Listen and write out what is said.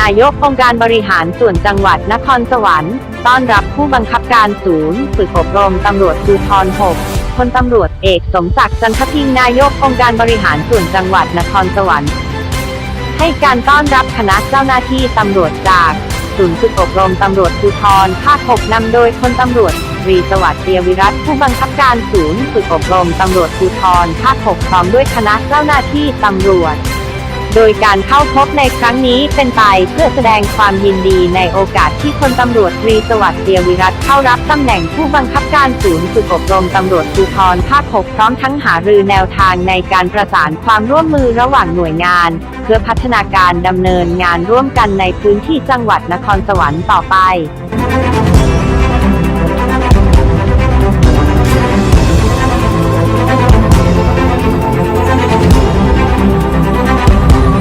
นายกองค์การบริหารส่วนจังหวัดนครสวรรค์ ต้อนรับผู้บังคับการศูนย์ ฝึกอบรมตำรวจภูธร6พลตำรวจเอกสมศักดิ์จันทพิงนายกองค์การบริหารส่วนจังหวัดนครสวรรค์ ให้การต้อนรับคณะเจ้าหน้าที่ตำรวจจากศูนย์ฝึกอบรมตำรวจภูธรภาค6นำโดยพลตำรวจรีสวัสดิ์เตียวิรัตผู้บังคับการศูนย์ฝึกอบรมตำรวจภูธรภาค6พร้อมด้วยคณะเจ้าหน้าที่ตำรวจ โดยการเข้าพบในครั้งนี้เป็นไปเพื่อแสดงความยินดีในโอกาสที่พลตำรวจตรีสวัสดิ์เตียวิรัตเข้ารับตำแหน่งผู้บังคับการศูนย์ฝึกอบรมตำรวจภูธรภาค6พร้อมทั้งหารือแนวทางในการประสานความร่วมมือระหว่างหน่วยงาน เพื่อพัฒนาการดำเนินงานร่วมกันในพื้นที่จังหวัดนครสวรรค์ต่อไป